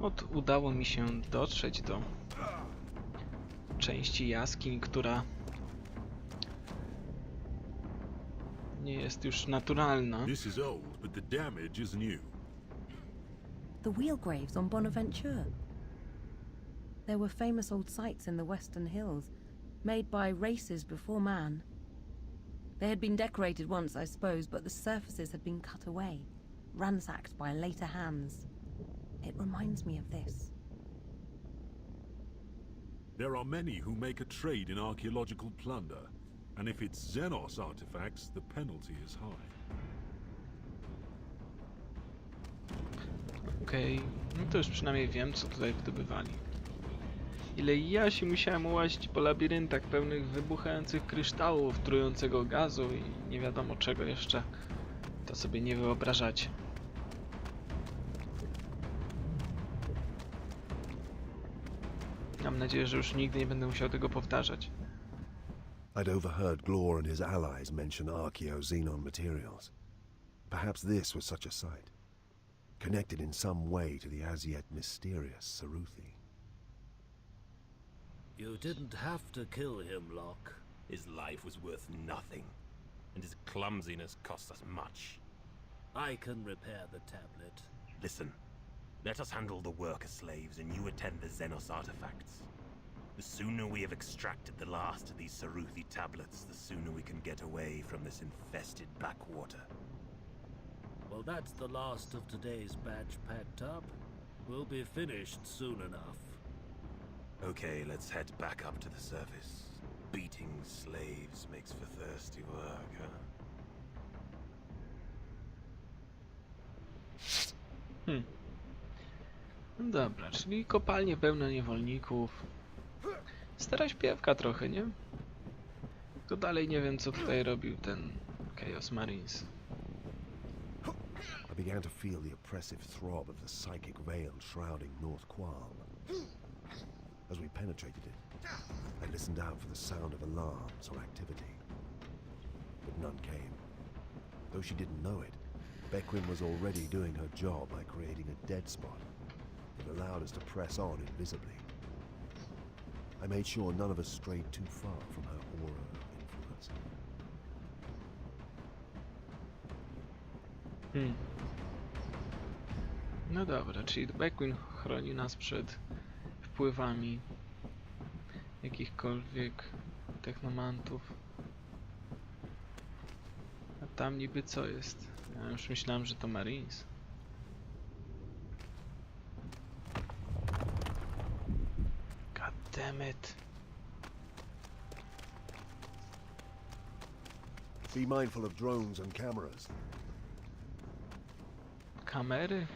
Od, udało mi się dotrzeć do części jaskiń, która nie jest już naturalna. This is old, but the damage is new. The wheel graves on Bonaventure. There were famous old sites in the Western Hills, made by races before man. They had been decorated once, I suppose, but the surfaces had been cut away, ransacked by later hands. It reminds me of this. There are many who make a trade in archaeological plunder, and if it's Xenos artifacts, the penalty is high. Okej, no to już przynajmniej wiem, co tutaj wydobywali. Ile ja się musiałem łazić po labiryntach pełnych wybuchających kryształów, trującego gazu i nie wiadomo czego jeszcze, to sobie nie wyobrażacie. Mam nadzieję, że już nigdy nie będę musiał tego powtarzać. I'd overheard Glor and his allies mention archaeo-xenon materials. Perhaps this was such a site, connected in some way to the as yet mysterious Saruthi. You didn't have to kill him, Locke. His life was worth nothing, and his clumsiness cost us much. I can repair the tablet. Listen, let us handle the worker slaves and you attend the Xenos artifacts. The sooner we have extracted the last of these Saruthi tablets, the sooner we can get away from this infested backwater. Well, that's the last of today's batch packed up. We'll be finished soon enough. Okay, let's head back up to the surface. Beating slaves makes for thirsty work, huh? No dobra, czyli kopalnie pełne niewolników. Stara śpiewka trochę, nie? To dalej nie wiem, co tutaj robił ten Chaos Marines. I began to feel the oppressive throb of the psychic veil shrouding North Qual. As we penetrated it, I listened out for the sound of alarms or activity. But none came. Though she didn't know it, Beckwin was already doing her job by creating a dead spot that allowed us to press on invisibly. I made sure none of us strayed too far from her aura of influence. Hmm. No dobra, czyli Beckwin chroni nas przed wpływami jakichkolwiek technomantów. A tam niby co jest? Ja już myślałem, że to Marines. Damn it. Be mindful of drones and cameras. Kamery?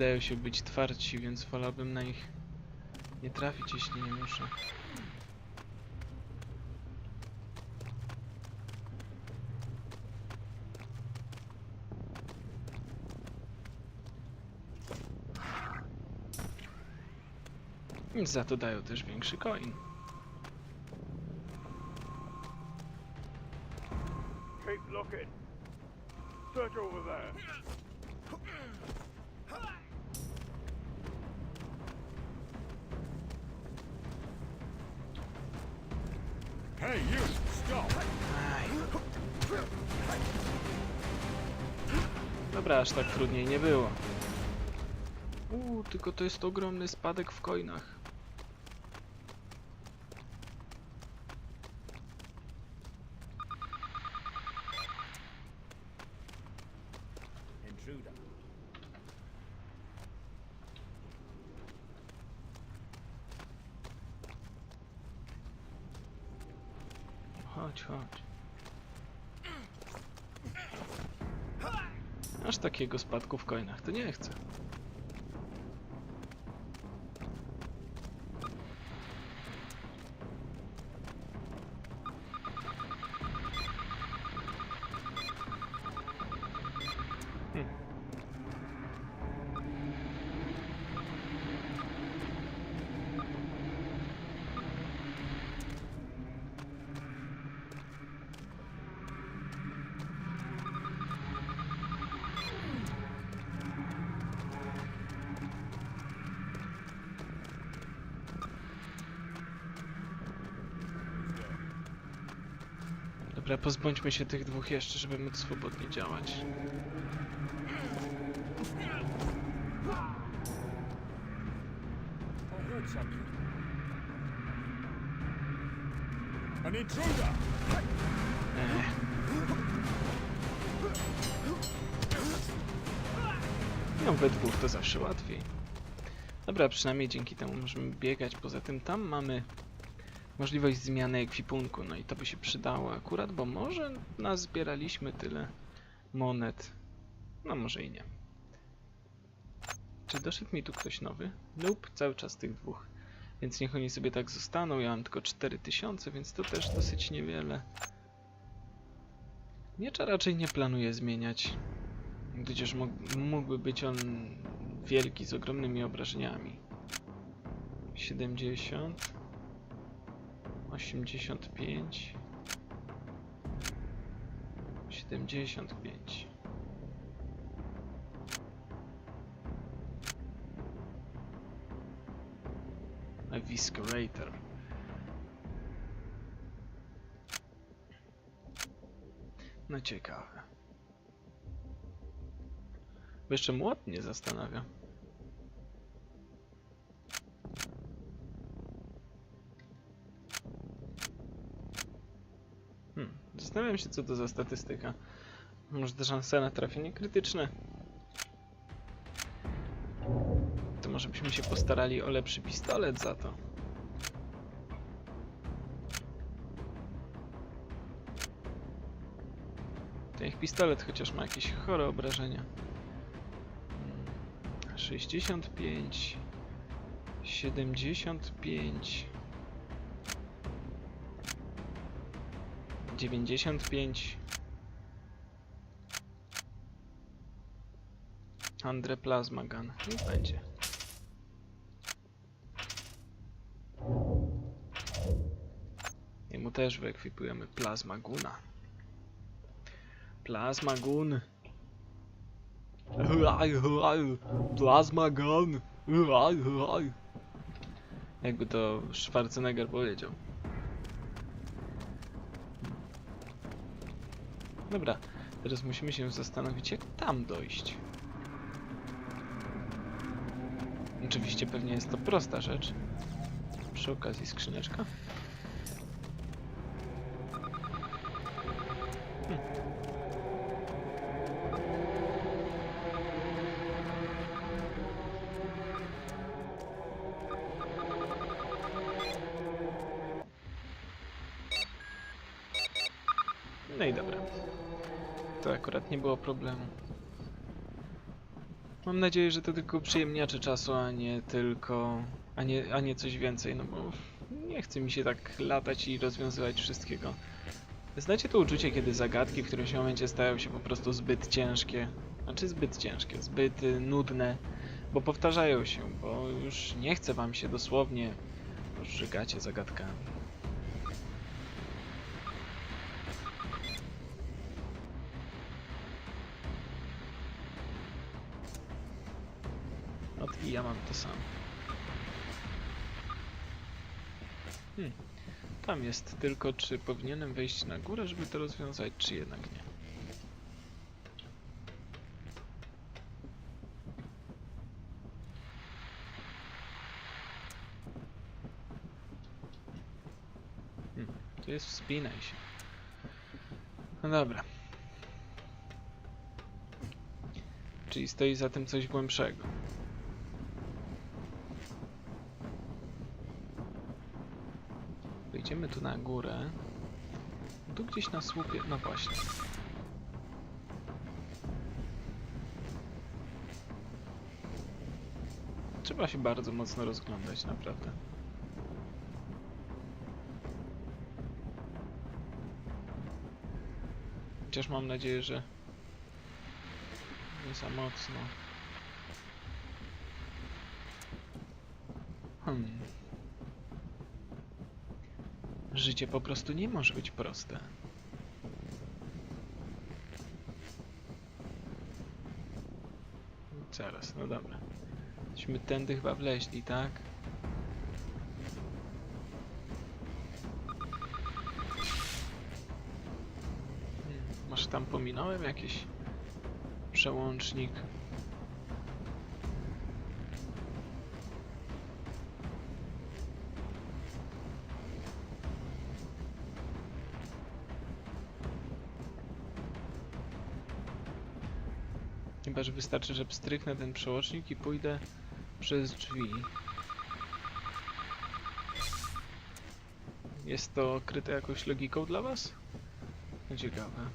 Wydają się być twardsi, więc wolałbym na nich nie trafić, jeśli nie muszę. Za to dają też większy coin. Keep looking. Search over there. Trudniej nie było. Uuu, tylko to jest ogromny spadek w coinach. Chodź, chodź. Aż takiego spadku w coinach to nie chcę. Dobra, pozbądźmy się tych dwóch jeszcze, żeby móc swobodnie działać. An! Ech. No, we dwóch to zawsze łatwiej. Dobra, przynajmniej dzięki temu możemy biegać. Poza tym tam mamy możliwość zmiany ekwipunku. No i to by się przydało akurat, bo może nazbieraliśmy tyle monet. No może i nie. Czy doszedł mi tu ktoś nowy? Nope, cały czas tych dwóch. Więc niech oni sobie tak zostaną. Ja mam tylko 4000, więc to też dosyć niewiele. Miecza raczej nie planuję zmieniać. Gdyż mógł- mógłby być on wielki, z ogromnymi obrażeniami. 70 85 75 Eviscerator. No ciekawe. Bo jeszcze młot mnie zastanawia. Zastanawiam się, co to za statystyka. Może te szanse na trafienie krytyczne? To może byśmy się postarali o lepszy pistolet za to. To ich pistolet chociaż ma jakieś chore obrażenia. Mm, 65 75 95 Andre Plasma Gun. Niech będzie. I mu też wyekwipujemy Plasma Guna. Plasma Gun. Plasma Gun. Jakby to Schwarzenegger powiedział. Dobra, teraz musimy się zastanowić, jak tam dojść. Oczywiście pewnie jest to prosta rzecz. Przy okazji skrzyneczka. No i dobra. To akurat nie było problemu. Mam nadzieję, że to tylko przyjemniacze czasu, a nie tylko... A nie, a nie coś więcej, no bo nie chce mi się tak latać i rozwiązywać wszystkiego. Znacie to uczucie, kiedy zagadki w którymś momencie stają się po prostu zbyt ciężkie? Znaczy zbyt ciężkie, zbyt y, nudne, bo powtarzają się, bo już nie chce wam się dosłownie, żygacie zagadkami. To samo. Hmm. Tam jest tylko, czy powinienem wejść na górę, żeby to rozwiązać, czy jednak nie. Hmm. Tu jest wspinaj się. No dobra. Czyli stoi za tym coś głębszego. Tu na górę. Tu gdzieś na słupie. No właśnie. Trzeba się bardzo mocno rozglądać, naprawdę. Chociaż mam nadzieję, że nie za mocno. Hmm. Życie po prostu nie może być proste. Zaraz, no dobra. Myśmy tędy chyba wleźli, tak? tam pominąłem jakiś przełącznik. Chyba, że wystarczy, że pstryknę ten przełącznik i pójdę przez drzwi. Jest to kryte jakąś logiką dla was? Ciekawe.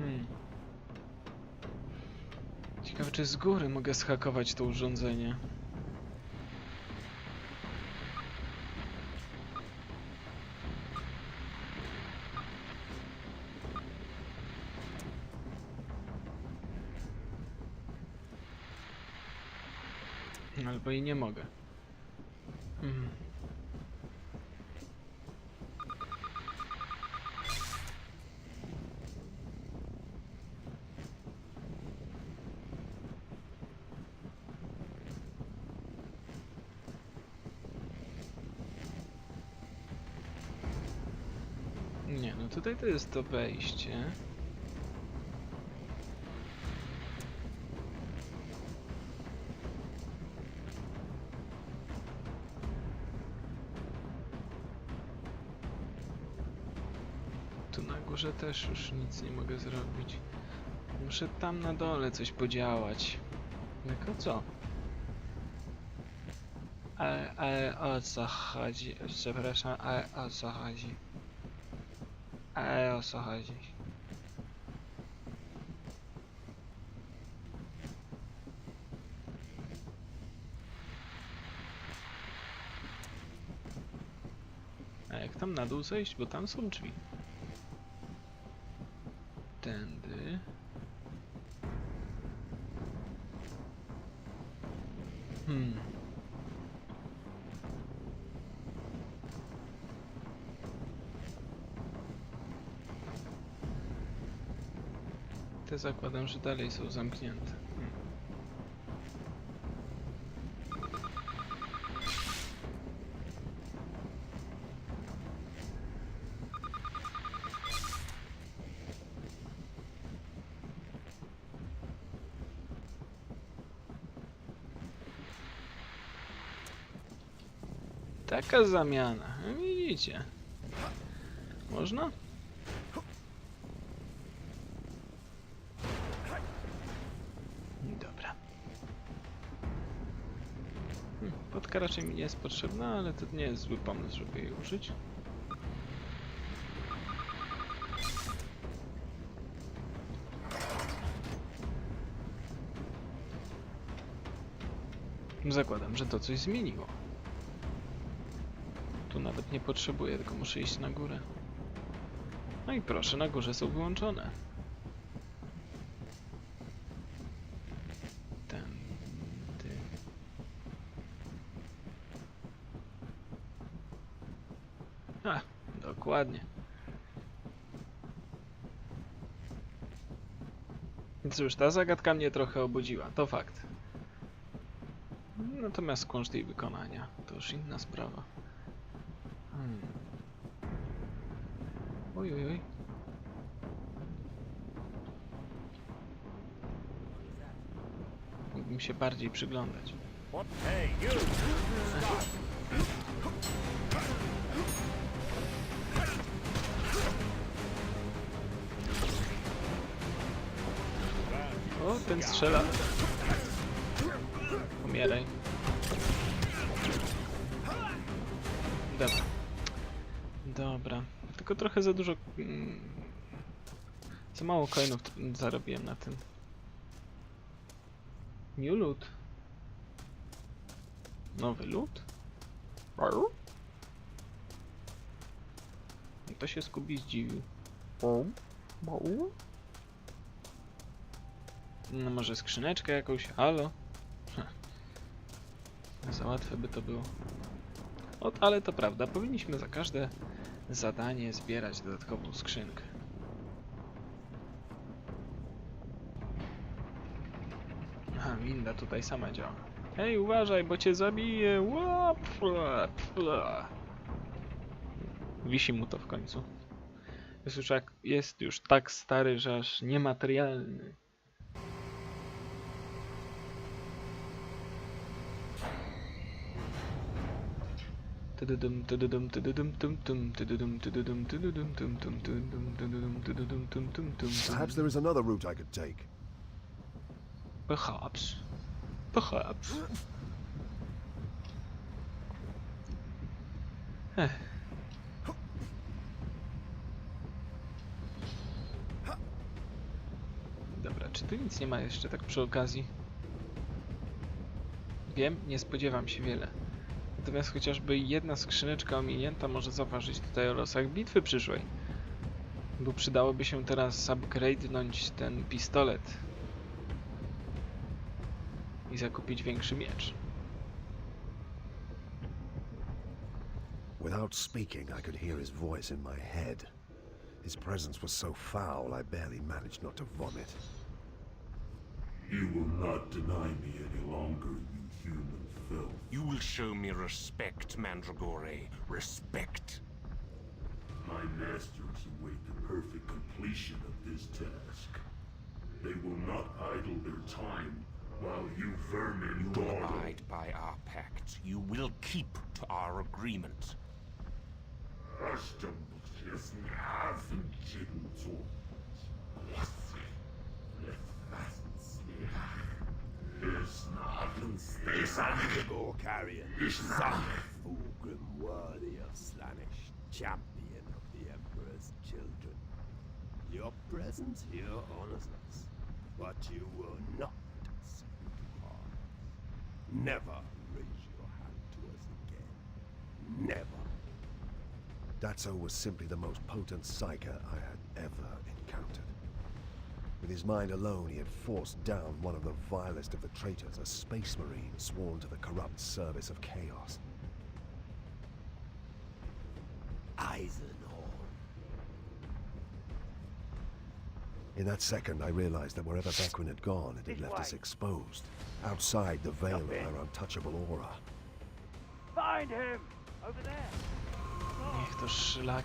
Hmm. Ciekawe, czy z góry mogę schakować to urządzenie. Albo i nie mogę. Hmm. Nie, no tutaj to jest to wejście. Tu na górze też już nic nie mogę zrobić. Muszę tam na dole coś podziałać. Tylko co? Ale, ale o co chodzi? Przepraszam, ale o co chodzi? Ale o co chodzi? A jak tam na dół zejść? Bo tam są drzwi. Te zakładam, że dalej są zamknięte. Taka zamiana. Widzicie. Można? Raczej mi nie jest potrzebna, ale to nie jest zły pomysł, żeby jej użyć. Zakładam, że to coś zmieniło. Tu nawet nie potrzebuję, tylko muszę iść na górę. No i proszę, na górze są wyłączone. Tędy. A, dokładnie. Cóż, ta zagadka mnie trochę obudziła, to fakt. Natomiast koszt jej wykonania to już inna sprawa. Hmm. Oj, oj, oj. Mógłbym się bardziej przyglądać. What? Hey, you! Stop! Ten strzela. Umieraj. Dobra. Dobra. Tylko trochę za dużo... Mm, za mało coinów zarobiłem na tym. New loot. Nowy loot? To się Scooby zdziwił. No może skrzyneczkę jakąś, halo? Za łatwe by to było. Ot, ale to prawda, powinniśmy za każde zadanie zbierać dodatkową skrzynkę. Aha, winda tutaj sama działa. Hej, uważaj, bo cię zabiję! Wisi mu to w końcu. Jest już, jak, jest już tak stary, że aż niematerialny. Perhaps there is another route I could take. Perhaps. Perhaps. Dobra, czy tu nic nie ma jeszcze tak przy okazji? Wiem, nie spodziewam się wiele. Natomiast chociażby jedna skrzyneczka ominięta może zaważyć tutaj o losach bitwy przyszłej. Bo przydałoby się teraz upgrade'nąć ten pistolet i zakupić większy miecz. Without speaking, I could hear his voice in my head. His presence was so foul, I barely managed not to vomit. You will not deny me any longer, you human. You will show me respect, Mandragore. Respect. My masters await the perfect completion of this task. They will not idle their time while you vermin You will dawdle. abide by our pact. You will keep to our agreement. Astambutism Hafen zu. Is not Go carrion, son of Fulgrim, worthy of Slanish, champion of the Emperor's children. Your presence here honors us, but you will not set apart. Never raise your hand to us again. Never. Datso was simply the most potent psyker I had ever encountered. With his mind alone, he had forced down one of the vilest of the traitors, a space marine sworn to the corrupt service of chaos. Eisenhorn. In that second, I realized that wherever Beckwin had gone, it had left us exposed, outside the veil of her untouchable aura. Find him! Over there! Niech to szlak.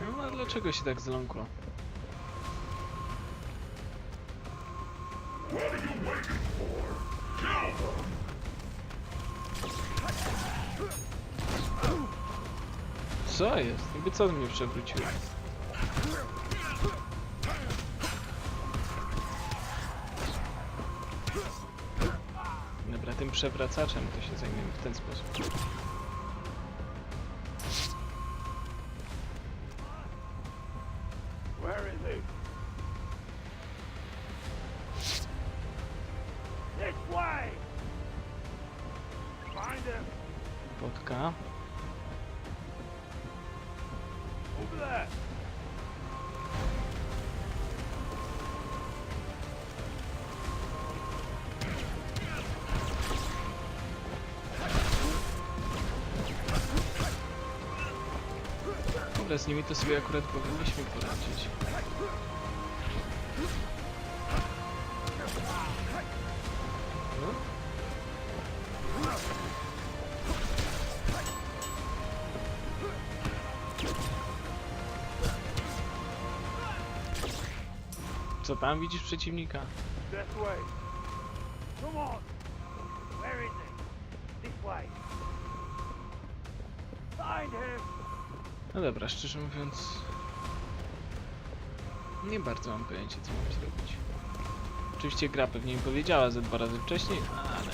No a dlaczego się tak zląkło? Co jest? Jakby co mnie przewróciło? Dobra, tym przewracaczem to się zajmiemy w ten sposób. Z nimi to sobie akurat powinniśmy poradzić. Co tam widzisz przeciwnika? Find him! No dobra, szczerze mówiąc... Nie bardzo mam pojęcia, co mam zrobić. Oczywiście gra pewnie mi powiedziała ze dwa razy wcześniej, ale...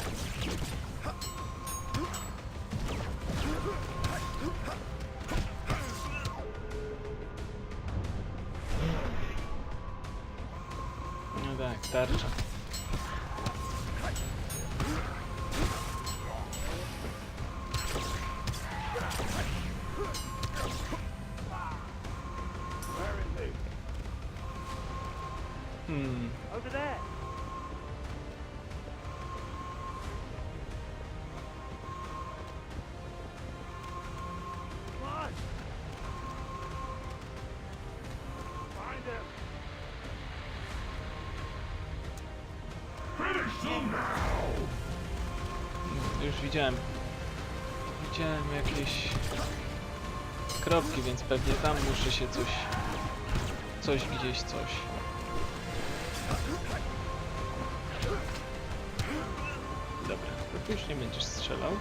No tak, tarcza. Już widziałem. Widziałem jakieś kropki, więc pewnie tam muszę się coś... Coś gdzieś, coś. Dobra, to już nie będziesz strzelał.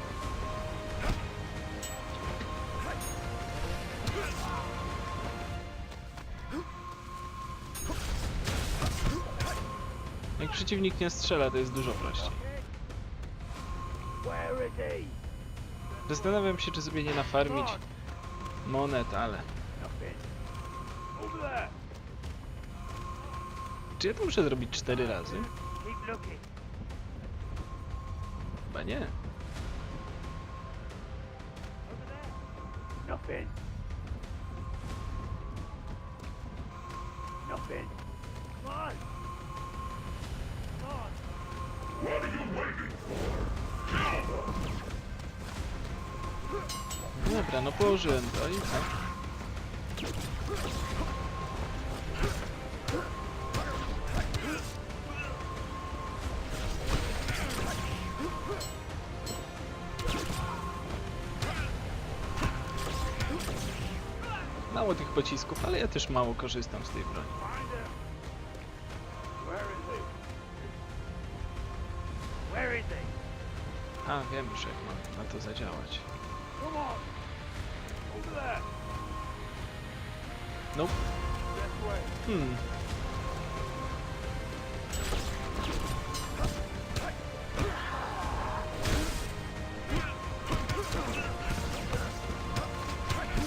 Przeciwnik nie strzela, to jest dużo prościej. Zastanawiam się, czy sobie nie nafarmić monet, ale... Czy ja to muszę zrobić cztery razy? Chyba nie. Nothing. Nothing. Come on. Dobra, no położyłem to i co? Mało tych pocisków, ale ja też mało korzystam z tej broni. A, wiem już jak mam na to zadziałać. Nope. Way. Hmm.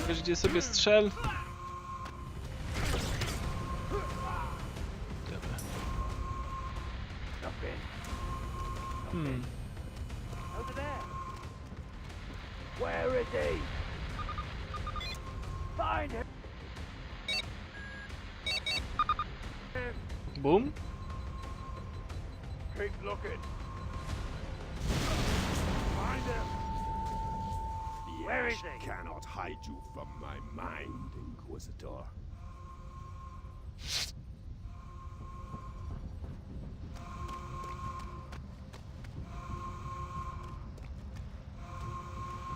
Wiesz gdzie sobie strzel? Keep looking. Find him. The Where is he? cannot hide you from my mind, Inquisitor.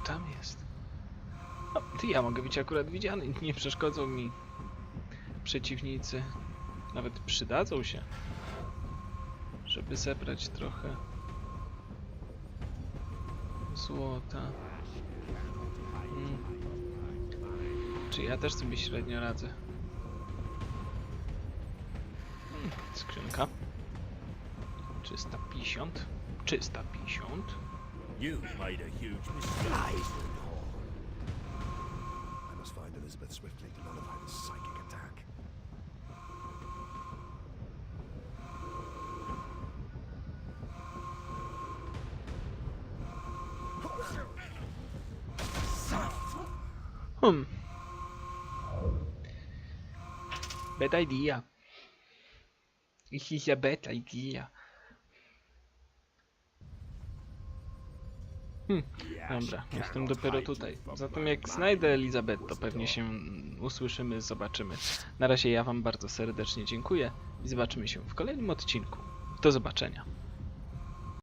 Tam jest. O, ty ja mogę być akurat widziany. Nie przeszkodzą mi przeciwnicy. Nawet przydadzą się. Żeby zebrać trochę złota. Mm. Czy ja też sobie średnio radzę? Mm, skrzynka. 350. 350. You've made a huge mistake. I must find Elizabeth swiftly to nullify psychic Bad idea. This is a bad idea. Ash dobra, jestem dopiero tutaj. Zatem jak znajdę Elizabeth, to pewnie się usłyszymy, zobaczymy. Na razie ja wam bardzo serdecznie dziękuję i zobaczymy się w kolejnym odcinku. Do zobaczenia.